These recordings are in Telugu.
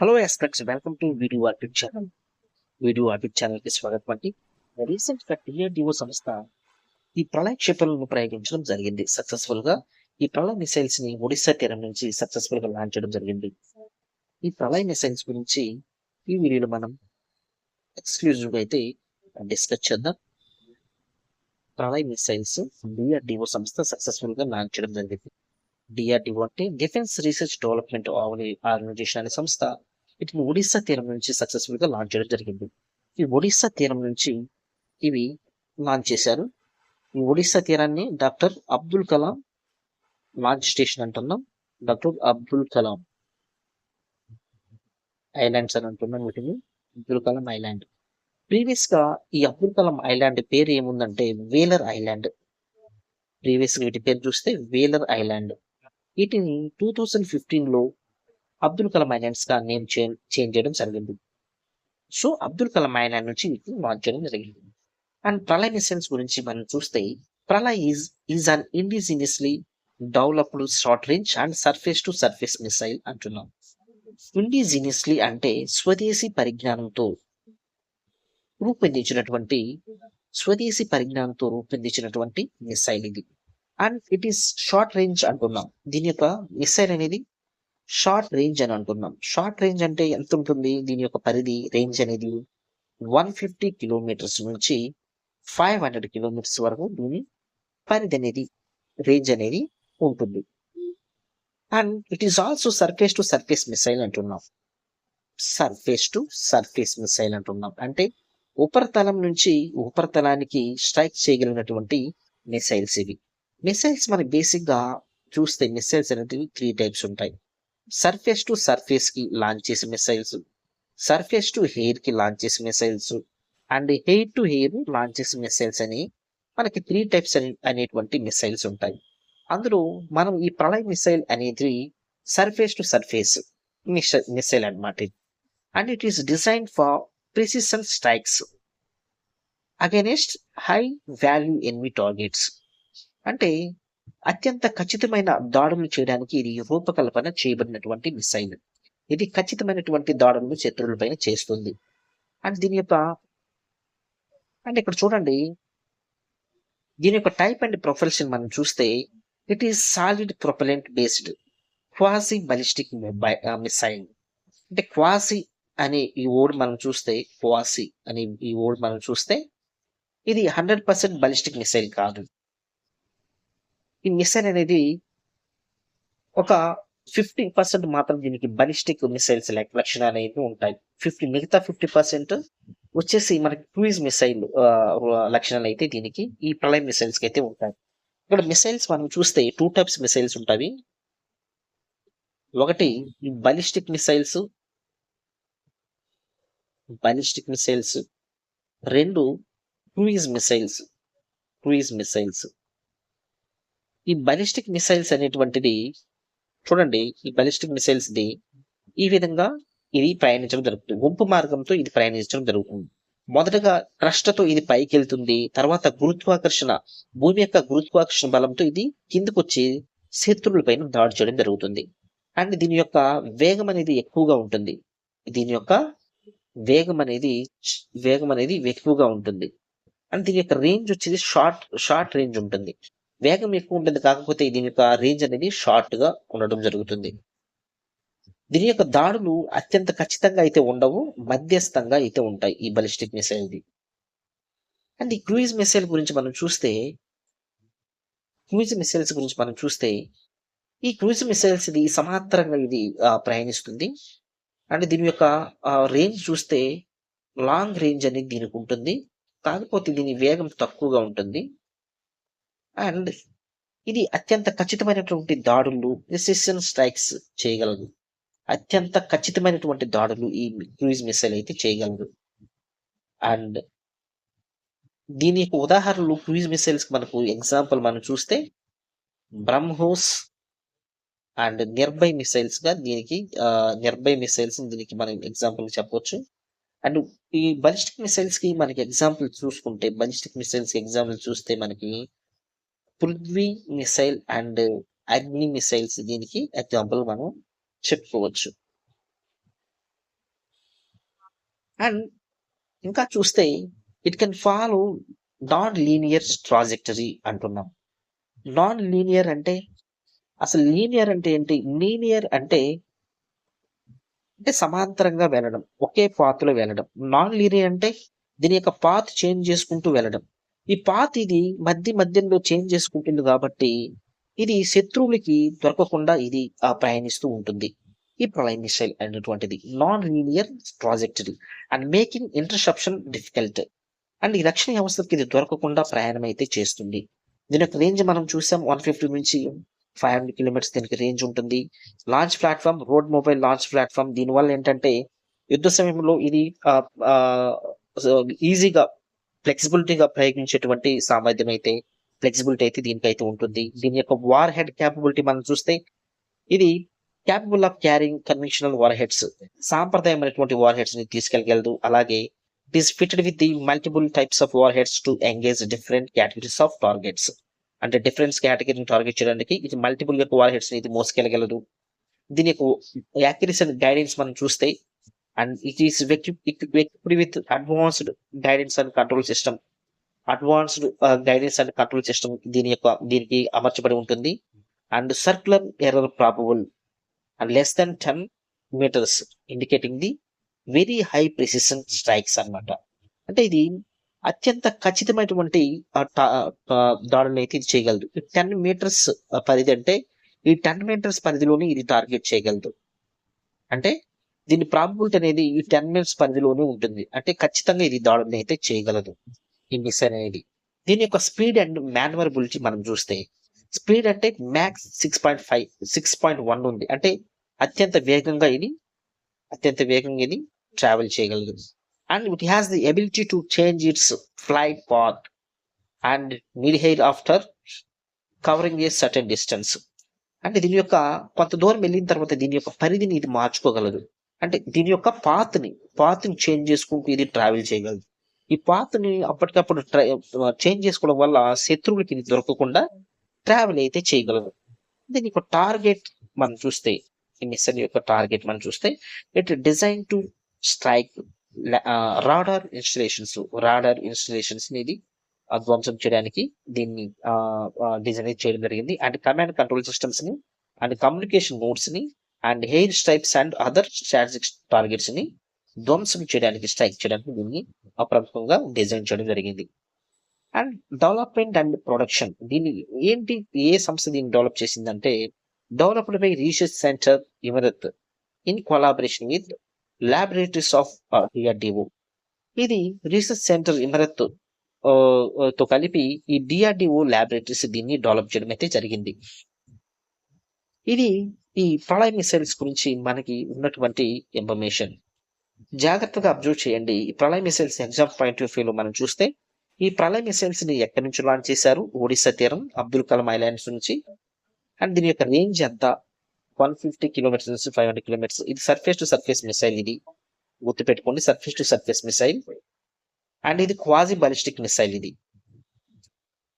Hello aspects welcome to video orbit channel video orbit ఛానల్కి స్వాగతం అండి. రీసెంట్గా డిఆర్డిఓ సంస్థ ఈ ప్రళయ క్షిపణులను ప్రయోగించడం జరిగింది. సక్సెస్ఫుల్గా ఈ ప్రళయ మిసైల్స్ని ఒడిశా తీరం నుంచి సక్సెస్ఫుల్గా లాంచ్ చేయడం జరిగింది. ఈ ప్రళయ మిసైల్స్ గురించి ఈ వీడియోలో మనం ఎక్స్క్లూజివ్గా అయితే డిస్కస్ చేద్దాం. ప్రళయ మిసైల్స్ డిఆర్డిఓ సంస్థ సక్సెస్ఫుల్గా లాంచ్ చేయడం జరిగింది. డిఆర్డిఓ అంటే డిఫెన్స్ రీసెర్చ్ డెవలప్మెంట్ ఆర్గనైజేషన్ అనే సంస్థ. వీటిని ఒడిస్సా తీరం నుంచి సక్సెస్ఫుల్గా లాంచ్ చేయడం జరిగింది. ఈ ఒడిస్సా తీరం నుంచి ఇవి లాంచ్ చేశారు. ఈ ఒడిస్సా తీరాన్ని doctor Abdul Kalam launch station అంటున్నాం. డాక్టర్ అబ్దుల్ కలాం ఐలాండ్స్ అని అంటున్నాం వీటిని. అబ్దుల్ కలాం ఐలాండ్ ప్రీవియస్గా ఈ అబ్దుల్ కలాం ఐలాండ్ పేరు ఏముందంటే వేలర్ ఐలాండ్ ప్రీవియస్ వీటి పేరు చూస్తే వేలర్ ఐలాండ్ వీటిని టూ థౌజండ్ ఫిఫ్టీన్లో అబ్దుల్ కలాం ఐలాండ్స్గా నేమ్ చేంజ్ చేయడం జరిగింది. సో అబ్దుల్ కలాం ఐలాండ్ నుంచి వీటిని లాంచ్ చేయడం జరిగింది. అండ్ ప్రళయ్ మిసైల్స్ గురించి మనం చూస్తే Pralay is is an indigenously developed short range and surface to surface missile అంటున్నాం. ఇండిజినియస్లీ అంటే స్వదేశీ పరిజ్ఞానంతో రూపొందించినటువంటి స్వదేశీ పరిజ్ఞానంతో రూపొందించినటువంటి మిసైల్ ఇది. And it is short range అంటున్నాం. దీని యొక్క మిసైల్ అనేది షార్ట్ రేంజ్ అని అంటున్నాం. షార్ట్ రేంజ్ అంటే ఎంత ఉంటుంది? దీని యొక్క పరిధి రేంజ్ అనేది వన్ ఫిఫ్టీ కిలోమీటర్స్ నుంచి ఫైవ్ హండ్రెడ్ కిలోమీటర్స్ వరకు దీని పరిధి అనేది రేంజ్ అనేది ఉంటుంది. And it is also surface to surface missile అంటున్నాం. సర్ఫేస్ టు సర్ఫేస్ మిసైల్ అంటున్నాం. అంటే ఉపరితలం నుంచి ఉపరితలానికి స్ట్రైక్ చేయగలిగినటువంటి మిసైల్స్ ఇవి. మిసైల్స్ మనకి బేసిక్గా చూస్తే మిసైల్స్ అనేటివి త్రీ టైప్స్ ఉంటాయి. సర్ఫేస్ టు సర్ఫేస్కి లాంచ్ చేసే మిసైల్స్ సర్ఫేస్ టు హెయిర్కి లాంచ్ చేసే missiles and air to air launch చేసే మిసైల్స్ అని మనకి త్రీ టైప్స్ అనేటువంటి మిసైల్స్ ఉంటాయి. అందులో మనం ఈ ప్రళయ మిసైల్ అనేది సర్ఫేస్ టు సర్ఫేస్ మిసైల్ అనమాట and it is design for precision strikes against high value enemy targets అంటే అత్యంత ఖచ్చితమైన దాడులు చేయడానికి ఇది రూపకల్పన చేయబడినటువంటి మిసైల్. ఇది ఖచ్చితమైనటువంటి దాడులను శత్రువులపైన చేస్తుంది. అండ్ దీని యొక్క అండ్ ఇక్కడ చూడండి. దీని యొక్క టైప్ అండ్ ప్రొఫెషన్ మనం చూస్తే it is solid propellant based quasi ballistic missile. అంటే క్వాసి అనే ఈ ఓడ్ మనం చూస్తే క్వాసి అనే ఈ ఓడ్ మనం చూస్తే ఇది హండ్రెడ్ పర్సెంట్ బలిస్టిక్ మిసైల్ కాదు. ఈ మిసైల్ అనేది ఒక ఫిఫ్టీ పర్సెంట్ మాత్రం దీనికి బలిస్టిక్ మిసైల్స్ లైక్ లక్షణాలు అనేవి ఉంటాయి. ఫిఫ్టీ మిగతా ఫిఫ్టీ పర్సెంట్ వచ్చేసి మనకి క్రూయిజ్ మిసైల్ లక్షణాలు అయితే దీనికి ఈ ప్రళయ మిసైల్స్కి అయితే ఉంటాయి. ఇక్కడ మిసైల్స్ మనం చూస్తే టూ టైప్స్ మిసైల్స్ ఉంటాయి. ఒకటి బలిస్టిక్ మిసైల్స్ బలిస్టిక్ మిసైల్స్ రెండు క్రూయిజ్ మిసైల్స్ క్రూయిజ్ మిసైల్స్ ఈ బలిస్టిక్ మిసైల్స్ అనేటువంటిది చూడండి ఈ బలిస్టిక్ మిసైల్స్ ది ఈ విధంగా ఇది ప్రయాణించడం జరుగుతుంది. గుంపు మార్గంతో ఇది ప్రయాణించడం జరుగుతుంది. మొదటగా రష్టతో ఇది పైకి వెళ్తుంది తర్వాత గురుత్వాకర్షణ భూమి యొక్క గురుత్వాకర్షణ బలంతో ఇది కిందకు వచ్చి శత్రువుల పైన దాడి చేయడం జరుగుతుంది. అండ్ దీని యొక్క వేగం అనేది ఎక్కువగా ఉంటుంది. దీని యొక్క వేగం అనేది వేగం అనేది ఎక్కువగా ఉంటుంది. అండ్ దీని యొక్క రేంజ్ వచ్చేది షార్ట్ షార్ట్ రేంజ్ ఉంటుంది. వేగం ఎక్కువ ఉంటుంది కాకపోతే దీని యొక్క రేంజ్ అనేది షార్ట్గా ఉండడం జరుగుతుంది. దీని యొక్క దాడులు అత్యంత ఖచ్చితంగా అయితే ఉండవు మధ్యస్థంగా అయితే ఉంటాయి ఈ బలిస్టిక్ మిసైల్ది అండ్ ఈ క్రూయిజ్ మిసైల్ గురించి మనం చూస్తే క్రూయిజ్ మిసైల్స్ గురించి మనం చూస్తే ఈ క్రూయిజ్ మిసైల్స్ ఇది సమాంతరంగా ఇది ప్రయాణిస్తుంది. అండ్ దీని యొక్క రేంజ్ చూస్తే లాంగ్ రేంజ్ అనేది దీనికి ఉంటుంది. కాకపోతే దీని వేగం తక్కువగా ఉంటుంది. అండ్ ఇది అత్యంత ఖచ్చితమైనటువంటి దాడులు ప్రిసిషన్ స్ట్రైక్స్ చేయగలదు. అత్యంత ఖచ్చితమైనటువంటి దాడులు ఈ క్రూయిజ్ మిసైల్ అయితే చేయగలదు. అండ్ దీని యొక్క ఉదాహరణలు క్రూయిజ్ మిసైల్స్ మనకు ఎగ్జాంపుల్ మనం చూస్తే బ్రహ్మోస్ అండ్ నిర్భయ్ మిసైల్స్గా దీనికి నిర్భయ్ మిసైల్స్ దీనికి మనం ఎగ్జాంపుల్ చెప్పవచ్చు అండ్ ఈ బలిస్టిక్ మిసైల్స్కి మనకి ఎగ్జాంపుల్ చూసుకుంటే బలిస్టిక్ మిసైల్స్ ఎగ్జాంపుల్ చూస్తే మనకి Prithvi missile and Agni missiles దీనికి ఎగ్జాంపుల్ మనం చెప్పుకోవచ్చు. అండ్ ఇంకా చూస్తే it can follow non linear trajectory అంటున్నాం. నాన్ లీనియర్ అంటే అసలు లీనియర్ అంటే ఏంటి? లీనియర్ అంటే అంటే సమాంతరంగా వెళ్ళడం ఒకే పాత్లో వెళ్ళడం. నాన్ లీనియర్ అంటే దీని యొక్క పాత్ చేంజ్ చేసుకుంటూ వెళ్ళడం. ఈ పాత్ ఇది మధ్య మధ్యలో చేంజ్ చేసుకుంటుంది కాబట్టి ఇది శత్రువులకి దొరకకుండా ఇది ప్రయాణిస్తూ ఉంటుంది. ఈ ప్రళయ మిసైల్ అనేటువంటిది non linear trajectory and making interception difficult and ఈ రక్షణ వ్యవస్థకి ఇది దొరకకుండా ప్రయాణం అయితే చేస్తుంది. దీని యొక్క రేంజ్ మనం చూసాం వన్ ఫిఫ్టీ నుంచి ఫైవ్ హండ్రెడ్ కిలోమీటర్స్ దీనికి రేంజ్ ఉంటుంది. Launch platform road mobile launch platform దీనివల్ల ఏంటంటే యుద్ధ సమయంలో ఇది ఈజీగా ఫ్లెక్సిబిలిటీగా ప్రయోగించేటువంటి సామర్థ్యం అయితే ఫ్లెక్సిబిలిటీ అయితే దీనికైతే ఉంటుంది. దీని యొక్క వార్ హెడ్ క్యాపబిలిటీ మనం చూస్తే ఇది capable of carrying conventional warheads సాంప్రదాయమైనటువంటి వార్ హెడ్స్ని తీసుకెళ్ళగలదు. అలాగే it is fitted with the multiple types of warheads to engage different categories of targets అంటే డిఫరెన్స్ కేటగిరీని టార్గెట్ చేయడానికి ఇది మల్టిపుల్ యొక్క వార్ హెడ్స్ని ఇది మోసుకెళ్ళగలదు. దీని యొక్క యాక్యురసీ అండ్ గైడెన్స్ మనం చూస్తే and it is equipped with advanced guidance and control system advanced guidance and control system దీని యొక్క దీనికి అమర్చబడి ఉంటుంది. And circular error probable and less than ten metres indicating the very high precision strikes అన్నమాట. అంటే ఇది అత్యంత ఖచ్చితమైనటువంటి దాడులను అయితే ఇది చేయగలదు. టెన్ మీటర్స్ పరిధి అంటే ఈ టెన్ మీటర్స్ పరిధిలోనే ఇది టార్గెట్ చేయగలదు. అంటే దీని ప్రాబిలిటీ అనేది ఈ టెన్ మినిట్స్ పరిధిలోనే ఉంటుంది. అంటే ఖచ్చితంగా ఇది దాడులను అయితే చేయగలదు. ఈ మిస్ అనేది. దీని యొక్క స్పీడ్ అండ్ మాన్యువరబిలిటీ మనం చూస్తే స్పీడ్ అంటే mach six point five six point one ఉంది. అంటే అత్యంత వేగంగా ఇది అత్యంత వేగంగా ఇది ట్రావెల్ చేయగలదు. And it has the ability to change its flight path and mid air after covering a certain distance అంటే దీని యొక్క కొంత దూరం వెళ్ళిన తర్వాత దీని యొక్క పరిధిని ఇది మార్చుకోగలదు. అంటే దీని యొక్క పాత్ని పాత్ని చేంజ్ చేసుకుంటూ ఇది ట్రావెల్ చేయగలదు. ఈ పాత్ని అప్పటికప్పుడు చేంజ్ చేసుకోవడం వల్ల శత్రువులకి ఇది దొరకకుండా ట్రావెల్ అయితే చేయగలదు. దీని యొక్క టార్గెట్ మనం చూస్తే ఈ మిషన్ యొక్క టార్గెట్ మనం చూస్తే it design to strike radar installations radar installations ఇది ఆ ధ్వంసం చేయడానికి దీన్ని డిజైన్ చేయడం జరిగింది. అండ్ కమాండ్ కంట్రోల్ సిస్టమ్స్ని and communication నోట్స్ని and air strips and other strategic టార్గెట్స్ని ధ్వంసం చేయడానికి స్ట్రైక్ చేయడానికి దీన్ని అప్రముఖంగా డిజైన్ చేయడం జరిగింది. అండ్ డెవలప్మెంట్ అండ్ ప్రొడక్షన్ దీన్ని ఏంటి ఏ సంస్థ దీన్ని డెవలప్ చేసిందంటే developed by research centre Imarat in collaboration with laboratories of DRDO. ఇది రీసెర్చ్ సెంటర్ ఇమరత్తో కలిపి ఈ డిఆర్డిఓ ల్యాబొరేటరీస్ దీన్ని డెవలప్ చేయడం అయితే జరిగింది. ఇది ఈ ప్రళయ మిసైల్స్ గురించి మనకి ఉన్నటువంటి ఇన్ఫర్మేషన్ జాగ్రత్తగా అబ్జర్వ్ చేయండి. ఈ ప్రళయ మిసైల్స్ ఎగ్జామ్ పాయింట్ ఆఫ్ వ్యూలో మనం చూస్తే ఈ ప్రళయ మిసైల్స్ని ఎక్కడి నుంచి లాంచ్ చేశారు? ఒడిశా తీరం అబ్దుల్ కలాం ఐలాండ్స్ నుంచి. అండ్ దీని యొక్క రేంజ్ ఎంత? వన్ ఫిఫ్టీ కిలోమీటర్స్ నుంచి ఫైవ్ హండ్రెడ్ కిలోమీటర్స్ ఇది సర్ఫేస్ టు సర్ఫేస్ మిసైల్ ఇది. గుర్తుపెట్టుకోండి surface to surface missile and ఇది క్వాజీ బలిస్టిక్ మిసైల్ ఇది.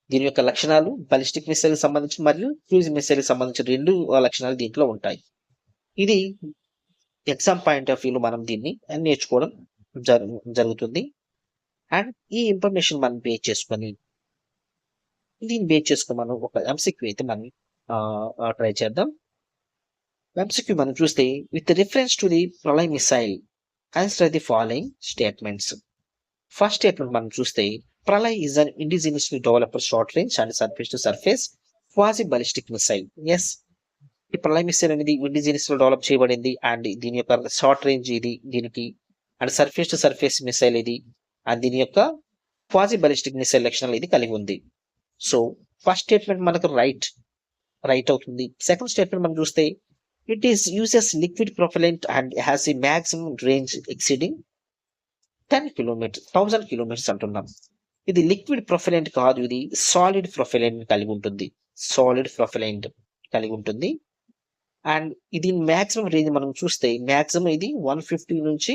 దీని యొక్క లక్షణాలు బలిస్టిక్ మిసైల్ సంబంధించి మరియు క్రూజ్ మిసైల్ సంబంధించిన రెండు లక్షణాలు దీంట్లో ఉంటాయి. ఇది ఎగ్జామ్ పాయింట్ ఆఫ్ వ్యూలో మనం దీన్ని నేర్చుకోవడం జరుగుతుంది. అండ్ ఈ ఇన్ఫర్మేషన్ మనం బేస్ చేసుకొని దీన్ని బేస్ చేసుకొని మనం ఒక ఎంసీక్యూ అయితే మనం ట్రై చేద్దాం. ఎంసీక్యూ మనం చూస్తే with reference to the Pralay missile answer the following statements first statement మనం చూస్తే Pralay is an indigenously developed short range and surface to surface quasi ballistic missile yes ఈ ప్రళయ్ మిస్సైల్ అనేది ఇండిజినియస్లో డెవలప్ చేయబడింది అండ్ దీని యొక్క షార్ట్ రేంజ్ ఇది దీనికి and surface to surface missile ఇది అండ్ దీని యొక్క క్వాజీ బలిస్టిక్ మిసైల్ లక్షణాలు ఇది కలిగి ఉంది. సో ఫస్ట్ స్టేట్మెంట్ మనకు రైట్ రైట్ అవుతుంది. సెకండ్ స్టేట్మెంట్ మనం చూస్తే it is uses liquid propellant and has ఈ maximum range exceeding ten kilometre thousand kilometres అంటున్నాం. ఇది లిక్విడ్ ప్రొఫైలెంట్ కాదు ఇది సాలిడ్ ప్రొఫైలెంట్ కలిగి ఉంటుంది. సాలిడ్ ప్రొఫైలెంట్ కలిగి ఉంటుంది. అండ్ ఇది మ్యాక్సిమం రేంజ్ మనం చూస్తే మ్యాక్సిమం ఇది వన్ ఫిఫ్టీ నుంచి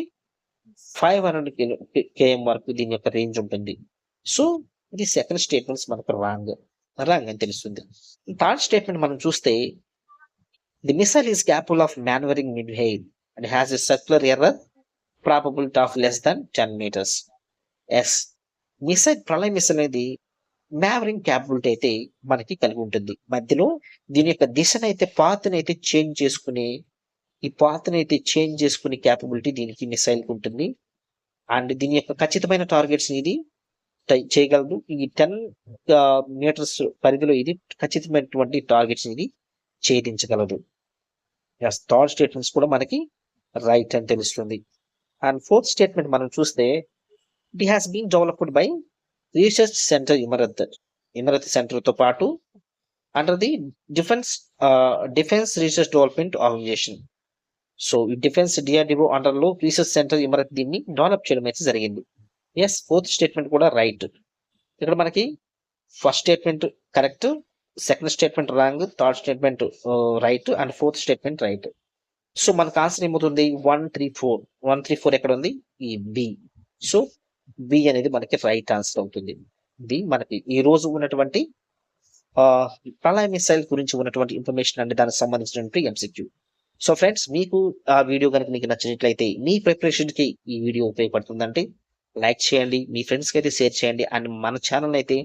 ఫైవ్ హండ్రెడ్ కిలో కేఎం వరకు దీని యొక్క రేంజ్ ఉంటుంది. సో ఇది సెకండ్ స్టేట్మెంట్స్ మనకు రాంగ్ రాంగ్ అని తెలుస్తుంది. థర్డ్ స్టేట్మెంట్ మనం చూస్తే the missile is capable of manoeuvring mid air and has a circular error probability of less than ten metres yes missile Pralay missile అనేది మ్యావరింగ్ క్యాపబిలిటీ అయితే మనకి కలిగి ఉంటుంది. మధ్యలో దీని యొక్క దిశనైతే పాత్రనైతే చేంజ్ చేసుకునే ఈ పాత్రనైతే చేంజ్ చేసుకునే క్యాపబిలిటీ దీనికి మిసైల్కి ఉంటుంది. అండ్ దీని యొక్క ఖచ్చితమైన టార్గెట్స్ ఇది టై- చేయగలదు. ఈ టెన్ మీటర్స్ పరిధిలో ఇది ఖచ్చితమైనటువంటి టార్గెట్స్ ఇది ఛేదించగలదు. థర్డ్ స్టేట్మెంట్స్ కూడా మనకి రైట్ అని తెలుస్తుంది. అండ్ ఫోర్త్ స్టేట్మెంట్ మనం చూస్తే it has been developed by research centre Imarat Imarat సెంటర్తో పాటు under the defence defence research development organisation so ఈ డిఫెన్స్ డిఆర్డిఓ అండర్లో రీసెర్చ్ సెంటర్ ఇమరత్ దీన్ని డెవలప్ చేయడం అయితే జరిగింది. ఎస్ ఫోర్త్ స్టేట్మెంట్ కూడా రైట్ ఇక్కడ మనకి first statement correct second statement wrong third statement right and fourth statement right so మనకు ఆన్సర్ ఏమవుతుంది? One three four one three four ఎక్కడ ఉంది? ఈ బి సో బి అనేది మనకి రైట్ ఆన్సర్ అవుతుంది ఇది మనకి ఈ రోజు ఉన్నటువంటి ప్రళయ మిసైల్ గురించి ఉన్నటువంటి ఇన్ఫర్మేషన్ అంటే దానికి సంబంధించినటువంటి ఎంసీక్యూ సో ఫ్రెండ్స్ మీకు ఆ వీడియో కనుక మీకు నచ్చినట్లయితే మీ ప్రిపరేషన్కి ఈ వీడియో ఉపయోగపడుతుందంటే లైక్ చేయండి మీ ఫ్రెండ్స్కి అయితే షేర్ చేయండి అండ్ మన ఛానల్ అయితే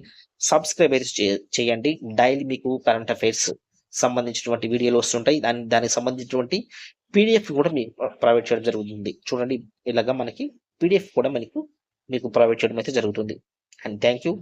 సబ్స్క్రైబ్ అయితే చేయండి. డైలీ మీకు కరెంట్ అఫైర్స్ సంబంధించినటువంటి వీడియోలు వస్తుంటాయి. దాని దానికి సంబంధించినటువంటి పీడిఎఫ్ కూడా మీకు ప్రొవైడ్ చేయడం జరుగుతుంది. చూడండి ఇలాగా మనకి పీడిఎఫ్ కూడా మనకు మీకు ప్రొవైడ్ చేయడం అయితే జరుగుతుంది. And thank you